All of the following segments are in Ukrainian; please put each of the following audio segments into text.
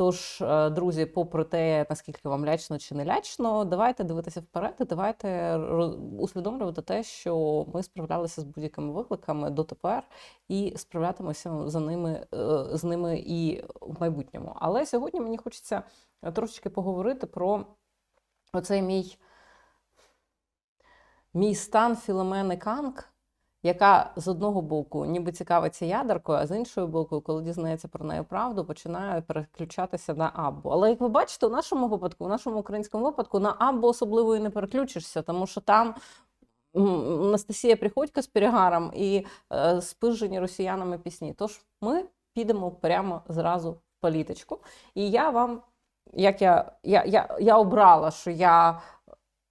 Тож, е, друзі, попри те, наскільки вам лячно чи не лячно, давайте дивитися вперед, і давайте усвідомлювати те, що ми справлялися з будь-якими викликами дотепер і справлятимемося за ними е, з ними і в майбутньому. Але сьогодні мені хочеться трошечки поговорити про оцей мій, мій стан Філомени Канк, яка з одного боку ніби цікавиться ядеркою, а з іншого боку, коли дізнається про неї правду, починає переключатися на Аббу. Але як ви бачите, у нашому випадку, у нашому українському випадку, на Аббу особливо і не переключишся, тому що там. Анастасія Приходько з Перегаром і е, спижені росіянами пісні. Тож ми підемо прямо зразу в політичку. І я вам, як я, я, я, я обрала, що я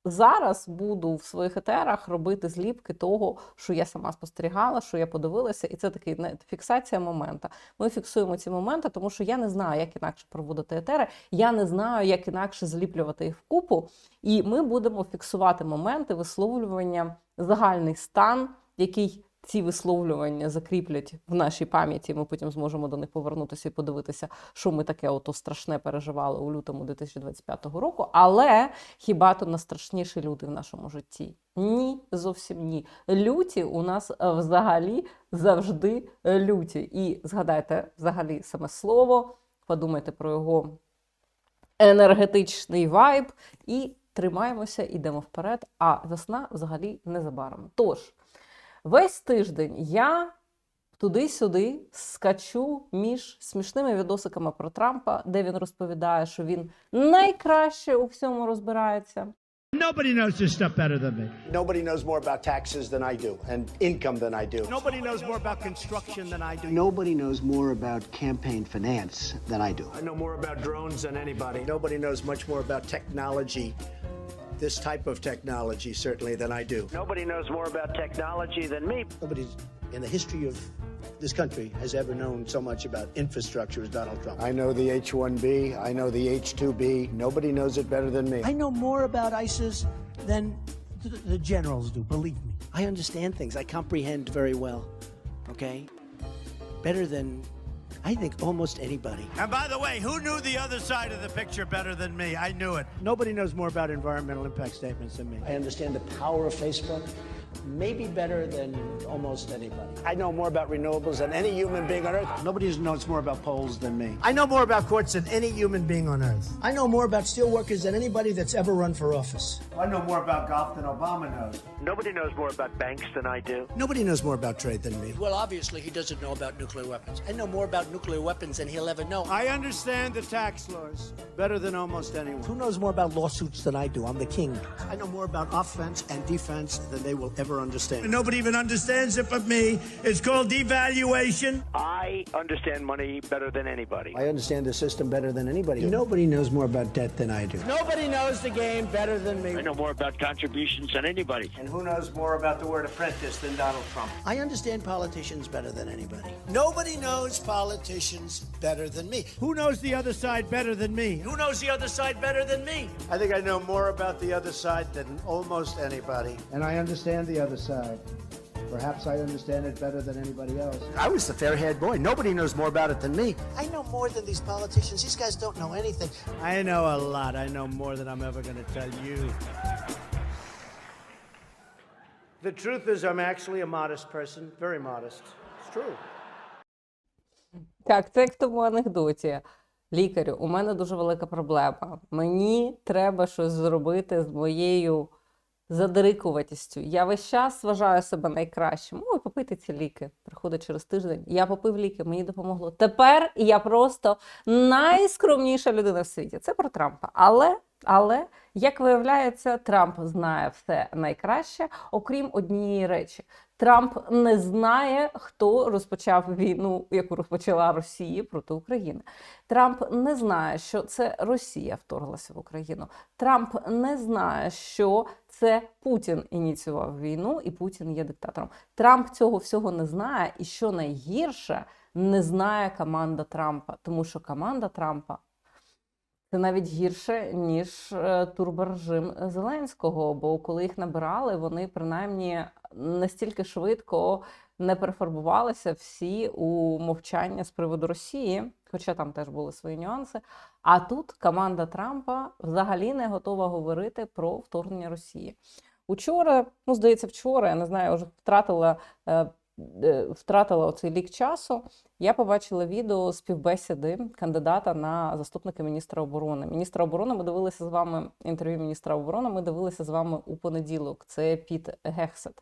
зараз буду в своїх етерах робити зліпки того, що я сама спостерігала, що я подивилася, і це такий не фіксація момента. Ми фіксуємо ці моменти, тому що я не знаю, як інакше проводити етери, я не знаю, як інакше зліплювати їх вкупу. І ми будемо фіксувати моменти висловлювання, загальний стан, який ці висловлювання закріплять в нашій пам'яті. Ми потім зможемо до них повернутися і подивитися, що ми таке ото страшне переживали у лютому 2025 року. Але хіба то найстрашніші люди в нашому житті? Ні, зовсім ні. Люті у нас е, взагалі завжди люті. І згадайте взагалі саме слово, подумайте про його енергетичний вайб і тримаємося, ідемо вперед. А весна взагалі незабаром. Тож, весь тиждень я туди-сюди скачу між смішними відосиками про Трампа, де він розповідає, що він найкраще у всьому розбирається. Nobody knows this stuff better than me. Nobody knows more about taxes than I do and income than I do. Nobody knows more about construction than I do. Nobody knows more about campaign finance than I do. I know more about drones than anybody. Nobody knows much more about technology, this type of technology, certainly, than I do. Nobody knows more about technology than me. Nobody in the history of this country has ever known so much about infrastructure as Donald Trump. I know the H 1B, I know the H 2B. Nobody knows it better than me. I know more about ISIS than the, the generals do, believe me. I understand things. I comprehend very well. Okay? Better than, I think, almost anybody. And by the way, who knew the other side of the picture better than me? I knew it. Nobody knows more about environmental impact statements than me. I understand the power of Facebook maybe better than almost anybody. I know more about renewables than any human being on earth. Nobody knows more about polls than me. I know more about courts than any human being on earth. I know more about steelworkers than anybody that's ever run for office. I know more about golf than Obama knows. Nobody knows more about banks than I do. Nobody knows more about trade than me. Well, obviously, he doesn't know about nuclear weapons. I know more about nuclear weapons than he'll ever know. I understand the tax laws better than almost anyone. Who knows more about lawsuits than I do? I'm the king. I know more about offense and defense than they will ever understand. Nobody even understands it but me. It's called devaluation. I understand money better than anybody. I understand the system better than anybody. Nobody knows more about debt than I do. Nobody knows the game better than me. I know more about contributions than anybody. And who knows more about the word apprentice than Donald Trump? I understand politicians better than anybody. Nobody knows politicians better than me. Who knows the other side better than me? Who knows the other side better than me? I think I know more about the other side than almost anybody. And I understand the other side. Perhaps I understand it better than anybody else. I was the fair-haired boy. Nobody knows more about it than me. I know more than these politicians. These guys don't know anything. I know a lot. I know more than I'm ever going to tell you. The truth is, I'm actually a modest person. Very modest. It's true. Так, це як в тому анекдоті. Лікарю, у мене дуже велика проблема. Мені треба щось зробити з моєю задирикуватістю. Я весь час вважаю себе найкращим. Ой, попити ці ліки. Приходить через тиждень. Я попив ліки, мені допомогло. Тепер я просто найскромніша людина в світі. Це про Трампа. Але, але, як виявляється, Трамп знає все найкраще, окрім однієї речі. Трамп не знає, хто розпочав війну, яку розпочала Росія проти України. Трамп не знає, що це Росія вторглася в Україну. Трамп не знає, що це Путін ініціював війну, і Путін є диктатором. Трамп цього всього не знає, і що найгірше, не знає команда Трампа, тому що команда Трампа це навіть гірше, ніж е, турборежим Зеленського. Бо коли їх набирали, вони принаймні настільки швидко не перефарбувалися всі у мовчання з приводу Росії. хоча там теж були свої нюанси. А тут команда Трампа взагалі не готова говорити про вторгнення Росії. Учора, ну здається, вчора, я не знаю, вже втратила, е, втратила оцей лік часу. Я побачила відео співбесіди кандидата на заступника міністра оборони. Міністра оборони ми дивилися з вами інтерв'ю міністра оборони. Ми дивилися з вами у понеділок. Це Піт Гексет.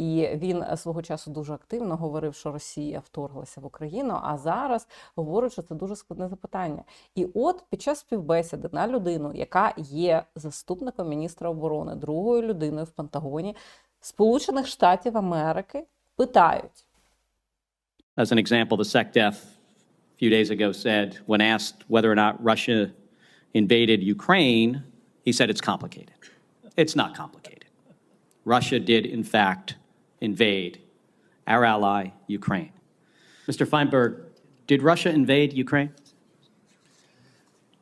І він е, свого часу дуже активно говорив, що Росія вторглася в Україну. А зараз говорить, що це дуже складне запитання. І от під час співбесіди на людину, яка є заступником міністра оборони, другою людиною в Пентагоні Сполучених Штатів Америки, питають. As an example, the SecDef a few days ago said, when asked whether or not Russia invaded Ukraine, he said it's complicated. It's not complicated. Russia did, in fact, invade our ally, Ukraine. Mr. Feinberg, did Russia invade Ukraine?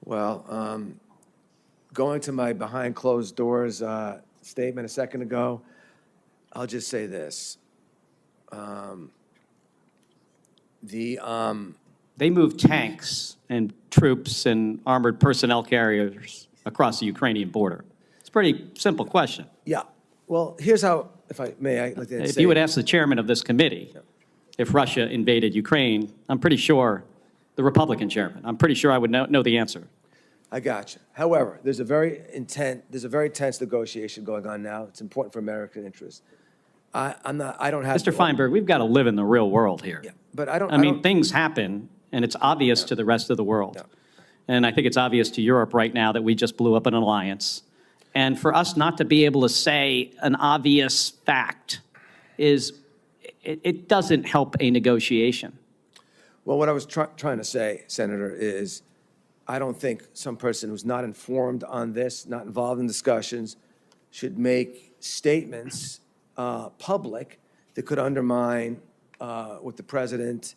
Well, um, going to my behind closed doors uh, statement a second ago, I'll just say this. Um, the, um, They moved tanks and troops and armored personnel carriers across the Ukrainian border. It's a pretty simple question. yeah, well, here's how, if I may, I like to If say. you would ask the chairman of this committee if Russia invaded Ukraine, I'm pretty sure, the Republican chairman, I'm pretty sure I would know, know the answer. I got you. However, there's a very intent, there's a very tense negotiation going on now. It's important for American interests. I, I'm not, I don't have. Mr. Feinberg, we've got to live in the real world here. Yeah, but I don't. I mean, don't- things happen, and it's obvious to the rest of the world. And I think it's obvious to Europe right now that we just blew up an alliance. And for us not to be able to say an obvious fact is, it, it doesn't help a negotiation. Well, what I was try- trying to say, Senator, is I don't think some person who's not informed on this, not involved in discussions, should make statements uh, public that could undermine uh, what the president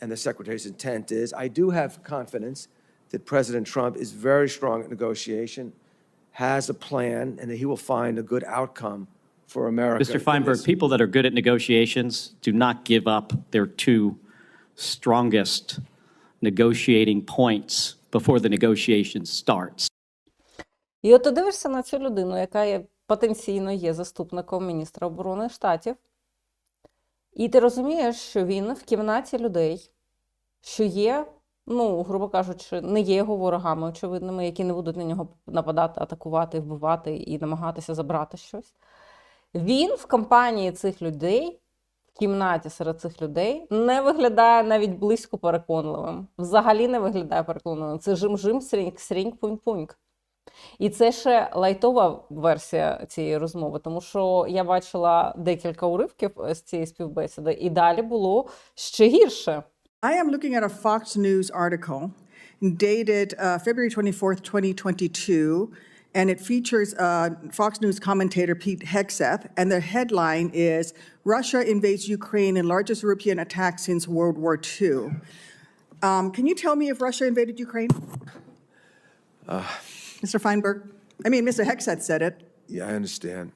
and the secretary's intent is. I do have confidence that President Trump is very strong at negotiation, has a plan, and that he will find a good outcome for America. Mr. in Feinberg, this. people that are good at negotiations do not give up their two strongest negotiating points before the negotiation starts. І от ти дивишся на цю людину, яка є, потенційно є заступником міністра оборони штатів, і ти розумієш, що він в кімнаті людей, що є, ну, грубо кажучи, не є його ворогами очевидними, які не будуть на нього нападати, атакувати, вбивати і намагатися забрати щось. Він в компанії цих людей, в кімнаті серед цих людей, не виглядає навіть близько переконливим. Взагалі не виглядає переконливим. Це жим-жим, срінь, срінь, пунь-пуньк. І це ще лайтова версія цієї розмови, тому що я бачила декілька уривків з цієї співбесіди, і далі було ще гірше. I am looking at a Fox News article dated uh, February 24th, 2022, and it features uh, Fox News commentator Pete Hegseth, and the headline is Russia invades Ukraine in largest European attack since World War II. Um, Can you tell me if Russia invaded Ukraine? Mr. Feinberg? I mean, Mr. Hegseth said it. Yeah, I understand.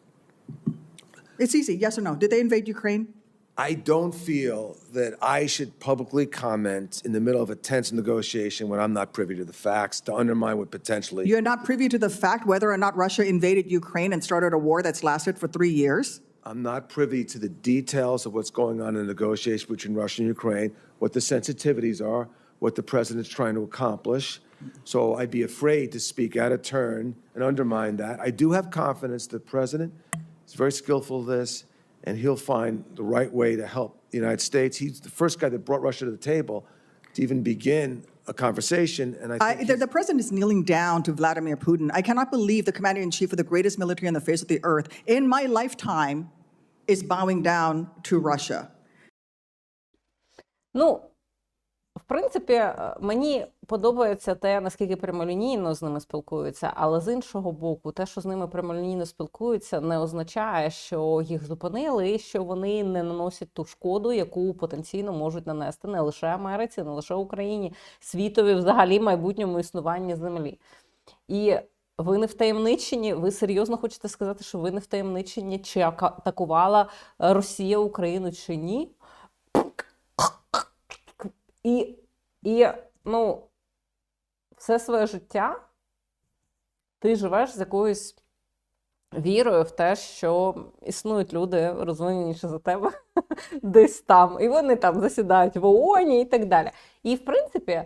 It's easy, yes or no? Did they invade Ukraine? I don't feel that I should publicly comment in the middle of a tense negotiation when I'm not privy to the facts to undermine what potentially. You're not privy to the fact whether or not Russia invaded Ukraine and started a war that's lasted for three years? I'm not privy to the details of what's going on in the negotiation between Russia and Ukraine, what the sensitivities are, what the president's trying to accomplish. So I'd be afraid to speak out of turn and undermine that. I do have confidence the president is very skillful at this, and he'll find the right way to help the United States. He's the first guy that brought Russia to the table to even begin a conversation, and I I, think the, he's- the president is kneeling down to Vladimir Putin. I cannot believe the commander in chief of the greatest military on the face of the earth in my lifetime is bowing down to Russia. Ну, в принципі, е, мені подобається те, наскільки прямолінійно з ними спілкуються, але з іншого боку, те, що з ними прямолінійно спілкуються, не означає, що їх зупинили і що вони не наносять ту шкоду, яку потенційно можуть нанести не лише Америці, не лише Україні, світові, взагалі майбутньому існуванні землі. І ви не втаємничені, ви серйозно хочете сказати, що ви не втаємничені, чи ака- атакувала е, Росія Україну чи ні? І, і ну, все своє життя ти живеш з якоюсь вірою в те, що існують люди розвиненіші за тебе десь там, і вони там засідають в ООН і так далі. І, в принципі,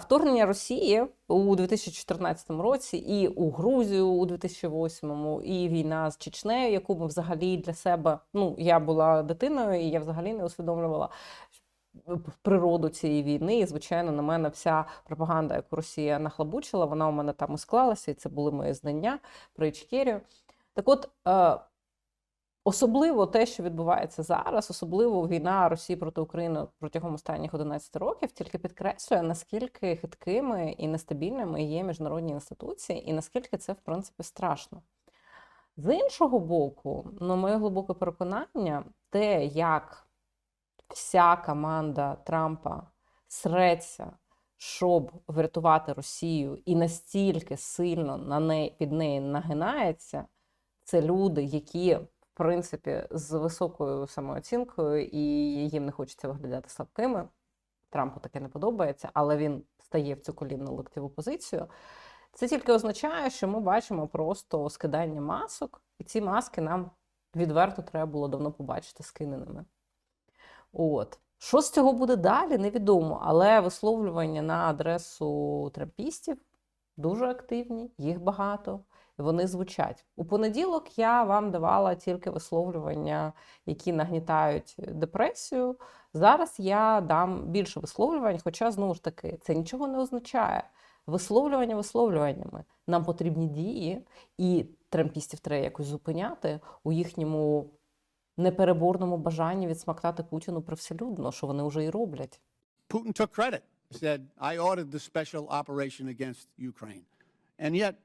вторгнення Росії у 2014 році, і у Грузію у 2008, і війна з Чечнею, яку ми взагалі для себе, ну я була дитиною, і я взагалі не усвідомлювала природу цієї війни. І, звичайно, на мене вся пропаганда, яку Росія нахлобучила, вона у мене там і склалася, і це були мої знання про Ічкерію. Так от, е, особливо те, що відбувається зараз, особливо війна Росії проти України протягом останніх 11 років, тільки підкреслює, наскільки хиткими і нестабільними є міжнародні інституції, і наскільки це, в принципі, страшно. З іншого боку, на моє глибоке переконання, те, як вся команда Трампа среться, щоб врятувати Росію, і настільки сильно на неї, під неї нагинається, це люди, які, в принципі, з високою самооцінкою, і їм не хочеться виглядати слабкими. Трампу таке не подобається, але він стає в цю колінну локтєву позицію. Це тільки означає, що ми бачимо просто скидання масок, і ці маски нам відверто треба було давно побачити скиненими. От. Що з цього буде далі, невідомо. Але висловлювання на адресу трампістів дуже активні, їх багато, і вони звучать. У понеділок я вам давала тільки висловлювання, які нагнітають депресію. Зараз я дам більше висловлювань, хоча, знову ж таки, це нічого не означає. Висловлювання висловлюваннями. Нам потрібні дії, і трампістів треба якось зупиняти у їхньому непереборному бажанні відсмактати Путіну привселюдно, що вони вже і роблять. Putin took credit, said, I ordered the special operation against Ukraine. And yet,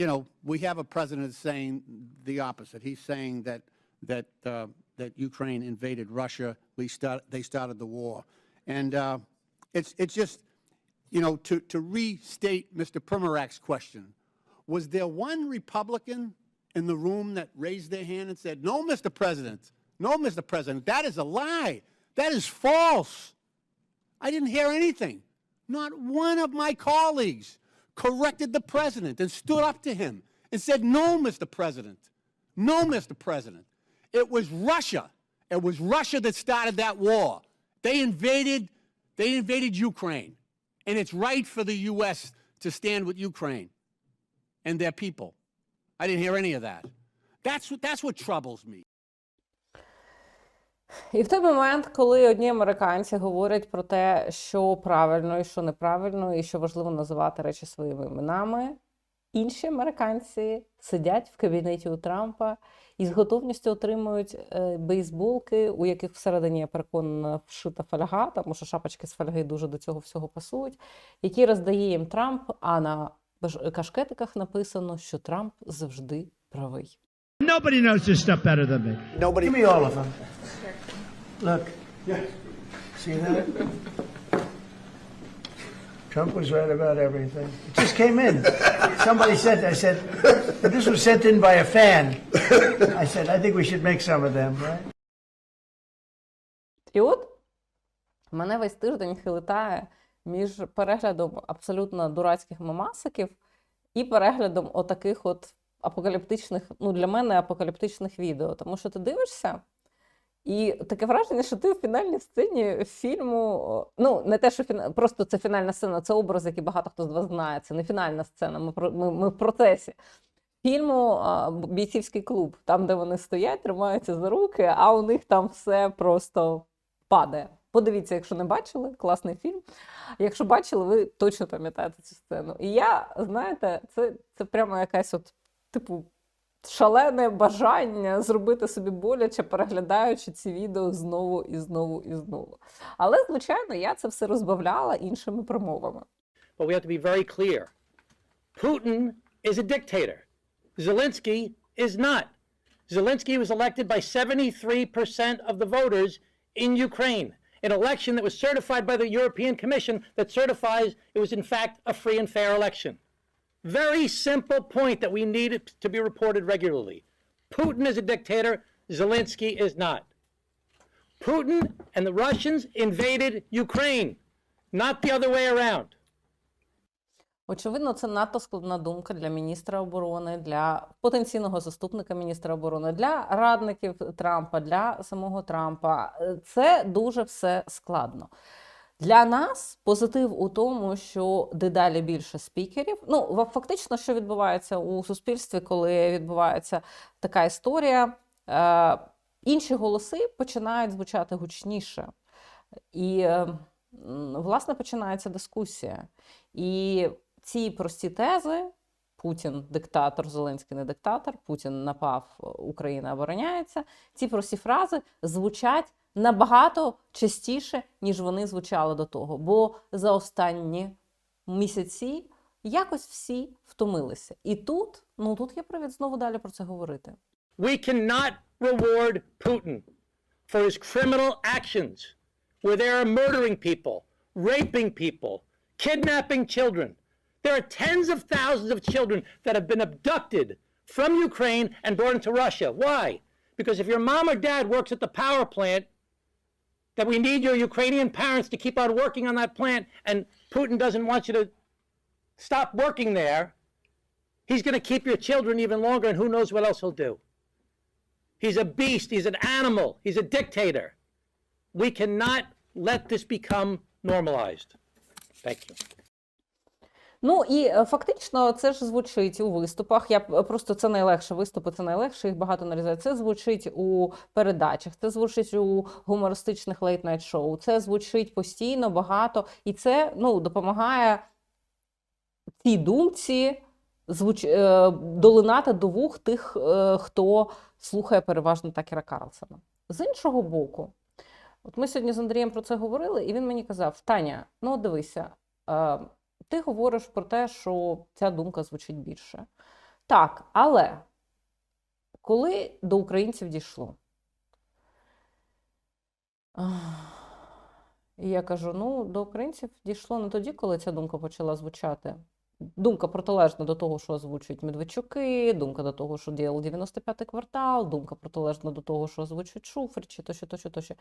you know, we have a president saying the opposite. He's saying that, that, uh, that Ukraine invaded Russia, we start, they started the war. And uh, it's, it's just, you know, to, to restate Mr. Primarak's question, was there one Republican in the room that raised their hand and said, no, Mr. President, no, Mr. President, that is a lie. That is false. I didn't hear anything. Not one of my colleagues corrected the president and stood up to him and said, No, Mr. President. No, Mr. President. It was Russia. It was Russia that started that war. They invaded, they invaded Ukraine. And it's right for the U.S. to stand with Ukraine and their people. I didn't hear any of that. That's what, that's what troubles me. І в той момент, коли одні американці говорять про те, що правильно і що неправильно, і що важливо називати речі своїми іменами, інші американці сидять в кабінеті у Трампа і з готовністю отримують е, бейсболки, у яких всередині я переконана вшита фольга, тому що шапочки з фольги дуже до цього всього пасують, які роздає їм Трамп. А на кашкетиках написано, що Трамп завжди правий. Nobody knows this stuff better than me. Nobody. Give me all of them. Look. Yeah. See that? Trump was right about everything. It just came in. Somebody said, I said, this was sent in by a fan. I said, I think we should make some of them, right? І от мене весь тиждень хилитає між переглядом абсолютно дурацьких мамасиків і переглядом отаких от апокаліптичних, ну для мене апокаліптичних відео. Тому що ти дивишся, і таке враження, що ти в фінальній сцені фільму. Ну, не те, що фіна... просто це фінальна сцена, це образ, який багато хто з вас знає. Це не фінальна сцена. Ми, ми, ми в процесі. Фільму бійцівський клуб, там, де вони стоять, тримаються за руки, а у них там все просто падає. Подивіться, якщо не бачили, класний фільм. Якщо бачили, ви точно пам'ятаєте цю сцену. І я, знаєте, це, це прямо якась от, типу, шалене бажання зробити собі боляче, переглядаючи ці відео знову і знову і знову. Але, звичайно, я це все розбавляла іншими промовами. But we have to be very clear. Putin is a dictator. Zelensky is not. Zelensky was elected by 73% of the voters in Ukraine, an election that was certified by the European Commission that certifies it was, in fact, a free and fair election. Very simple point that we need to be reported regularly. Putin is a dictator, Zelensky is not. Putin and the Russians invaded Ukraine. not the other way around. Очевидно, це надто складна думка для міністра оборони, для потенційного заступника міністра оборони, для радників Трампа, для самого Трампа. Е, Це дуже все складно. Для нас позитив у тому, що дедалі більше спікерів. Ну, фактично, що відбувається у суспільстві, коли відбувається така історія, е, інші голоси починають звучати гучніше. І, е, власне, починається дискусія. І ці прості тези: Путін диктатор, Зеленський не диктатор, Путін напав, Україна обороняється. Ці прості фрази звучать набагато частіше, ніж вони звучали до того. Бо за останні місяці якось всі втомилися. І тут, ну тут є привід знову далі про це говорити. We cannot reward Putin for his criminal actions, where they are murdering people, raping people, kidnapping children. There are tens of thousands of children that have been abducted from Ukraine and brought into Russia. Why? Because if your mom or dad works at the power plant, that we need your Ukrainian parents to keep on working on that plant, and Putin doesn't want you to stop working there, he's going to keep your children even longer, and who knows what else he'll do. He's a beast. He's an animal. He's a dictator. We cannot let this become normalized. Thank you. Ну і е, фактично це ж звучить у виступах. Я просто це найлегше виступи, це найлегше, їх багато нарізає. Це звучить у передачах, це звучить у гумористичних лейт-найт шоу. Це звучить постійно багато, і це ну допомагає цій думці звуч... е, долинати до вух тих, е, хто слухає переважно Такера Карлсона. З іншого боку, от ми сьогодні з Андрієм про це говорили, і він мені казав: Таня, ну дивися. Ти говориш про те, що ця думка звучить більше. Так, але коли до українців дійшло, і я кажу: ну, до українців дійшло не тоді, коли ця думка почала звучати. Думка протилежна до того, що озвучують Медведчуки, думка до того, що діяв 95-й квартал, думка протилежна до того, що озвучують Шуфрич, чи тощо, тощо, тощо.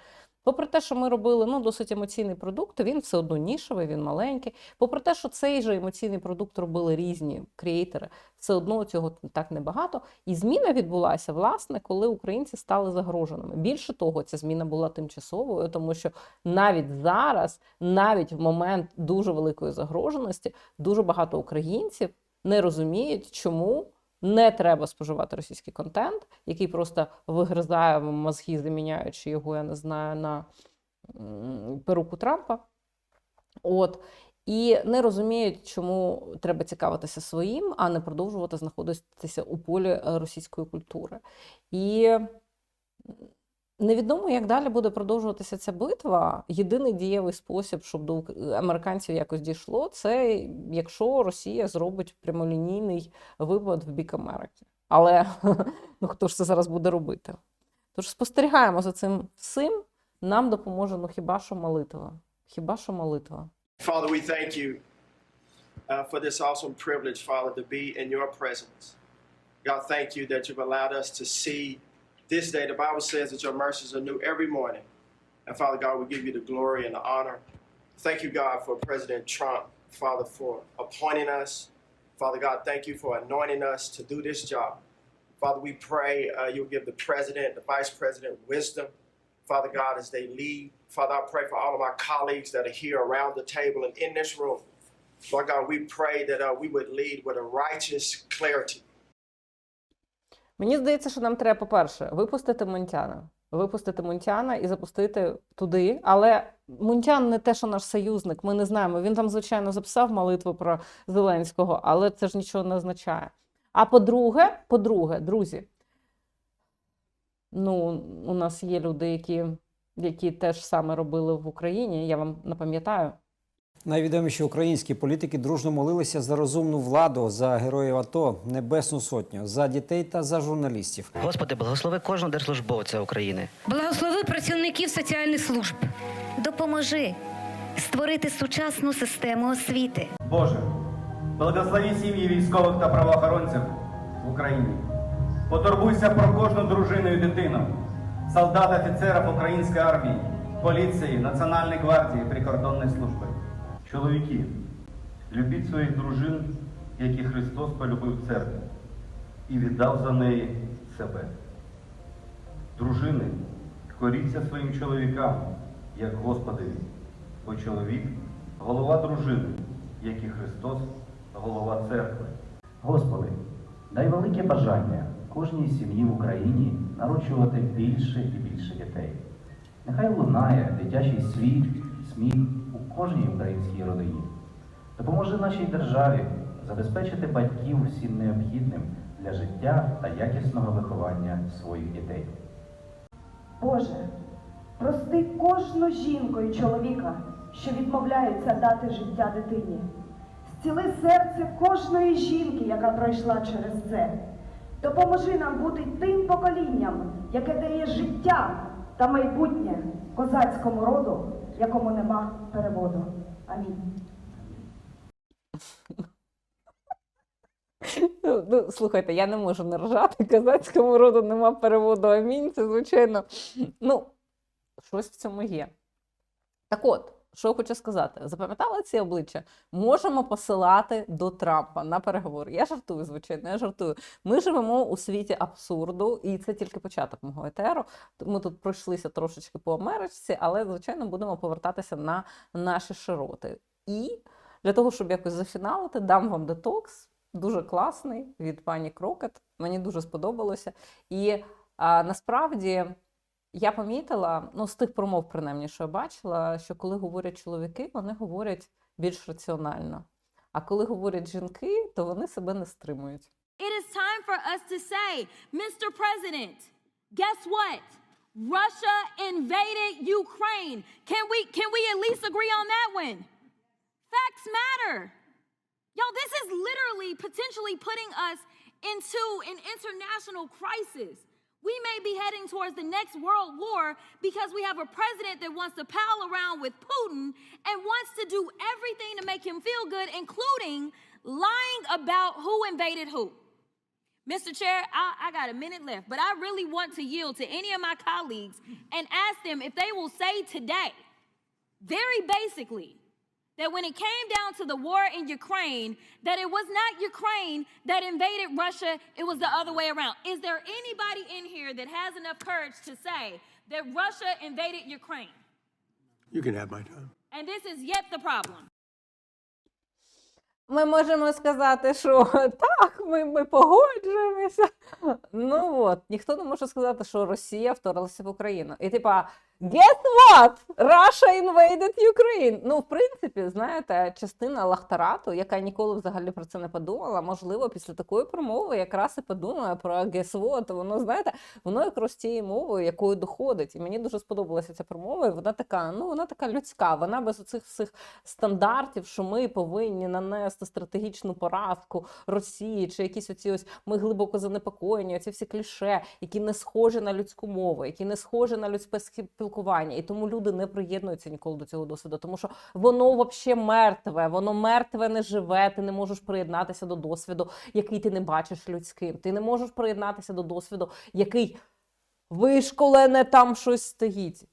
Попри те, що ми робили ну, досить емоційний продукт, він все одно нішевий, він маленький. Попри те, що цей же емоційний продукт робили різні креатори, все одно цього так небагато. І зміна відбулася, власне, коли українці стали загроженими. Більше того, ця зміна була тимчасовою, тому що навіть зараз, навіть в момент дуже великої загроженості, дуже багато українців не розуміють, чому. Не треба споживати російський контент, який просто вигризає мозги, заміняючи його, я не знаю, на перуку Трампа. От. І не розуміють, чому треба цікавитися своїм, а не продовжувати знаходитися у полі російської культури. І невідомо, як далі буде продовжуватися ця битва. Єдиний дієвий спосіб, щоб до американців якось дійшло, це якщо Росія зробить прямолінійний випад в бік Америки. Але ну, хто ж це зараз буде робити? Тож спостерігаємо за цим всім. Нам допоможе ну хіба що молитва. Хіба що молитва. Father, we thank you uh, for this awesome privilege, Father, to be in your presence. God, thank you that you've allowed us to see this day. The Bible says that your mercies are new every morning. And Father God, we give you the glory and the honor. Thank you, God, for President Trump, Father, for appointing us. Father God, thank you for anointing us to do this job. Father, we pray uh, you'll give the president, the vice president wisdom. Father God, as they lead. Father, I pray for all of our colleagues that are here around the table and in this room. Lord God, we pray that uh, we would lead with a righteous clarity. Мені здається, що нам треба, по-перше, випустити Мунтяна. Випустити Мунтяна і запустити туди. Але Мунтян не те, що наш союзник, ми не знаємо. Він там, звичайно, записав молитву про Зеленського, але це ж нічого не означає. А по-друге, по-друге, друзі, ну, у нас є люди, які, які теж саме робили в Україні. Я вам напам'ятаю. Найвідоміші українські політики дружно молилися за розумну владу, за героїв АТО, Небесну Сотню, за дітей та за журналістів. Господи, благослови кожного держслужбовця України. Благослови працівників соціальних служб. Допоможи створити сучасну систему освіти. Боже, благослови сім'ї військових та правоохоронців в Україні. Потурбуйся про кожну дружину і дитину, солдат офіцерів української армії, поліції, Національної гвардії, прикордонної служби. Чоловіки, любіть своїх дружин, як і Христос полюбив церкву і віддав за неї себе. Дружини, коріться своїм чоловікам, як Господові, бо чоловік голова дружини, як і Христос голова церкви. Господи, дай велике бажання кожній сім'ї в Україні народжувати більше і більше дітей. Нехай лунає дитячий світ сміх кожній українській родині. Допоможи нашій державі забезпечити батьків всім необхідним для життя та якісного виховання своїх дітей. Боже, прости кожну жінку і чоловіка, що відмовляються дати життя дитині. Зціли серце кожної жінки, яка пройшла через це. Допоможи нам бути тим поколінням, яке дає життя та майбутнє козацькому роду, якому нема переводу. Амінь. Ну, ну, слухайте, я не можу не ржати. Казацькому роду нема переводу амінь. Це, звичайно, ну, щось в цьому є. Так от, що хочу сказати, запам'ятали ці обличчя? Можемо посилати до Трампа на переговори. Я жартую, звичайно, я жартую. Ми живемо у світі абсурду, і це тільки початок мого етеру. Ми тут пройшлися трошечки по Америці, але, звичайно, будемо повертатися на наші широти. І для того, щоб якось зафіналити, дам вам детокс. Дуже класний від пані Крокет. Мені дуже сподобалося. І а, насправді я помітила, ну з тих промов, принаймні, що я бачила, що коли говорять чоловіки, вони говорять більш раціонально. А коли говорять жінки, то вони себе не стримують. It is time for us to say, Mr. President, guess what? Russia invaded Ukraine. Can we can we at least agree on that one? Facts matter. Y'all, this is literally potentially putting us into an international crisis. We may be heading towards the next world war because we have a president that wants to pal around with Putin and wants to do everything to make him feel good, including lying about who invaded who. Mr. Chair, I, I got a minute left, but I really want to yield to any of my colleagues and ask them if they will say today, very basically, that when it came down to the war in Ukraine, that it was not Ukraine that invaded Russia, it was the other way around. Is there anybody in here that has enough courage to say that Russia invaded Ukraine? You can have my time. And this is yet the problem. Ми можемо сказати, що так, ми, ми погоджуємося. Ну от, ніхто не може сказати, що Росія вторглася в Україну. І типа, guess what? Russia invaded Ukraine. Ну, в принципі, знаєте, частина лахтарату, яка ніколи взагалі про це не подумала, можливо, після такої промови якраз і подумає про guess what. Воно, знаєте, воно якраз тією мовою, якою доходить. І мені дуже сподобалася ця промова, і вона така, ну вона така людська, вона без оцих всіх стандартів, що ми повинні нанести стратегічну поразку Росії, чи якісь оці ось ми глибоко занепокоєні, оці всі кліше, які не схожі на людську мову, які не схожі на людське спілкування. І тому люди не приєднуються ніколи до цього досвіду, тому що воно взагалі мертве, воно мертве не живе. Ти не можеш приєднатися до досвіду, який ти не бачиш людським. Ти не можеш приєднатися до досвіду, який вишколене там щось стоїть.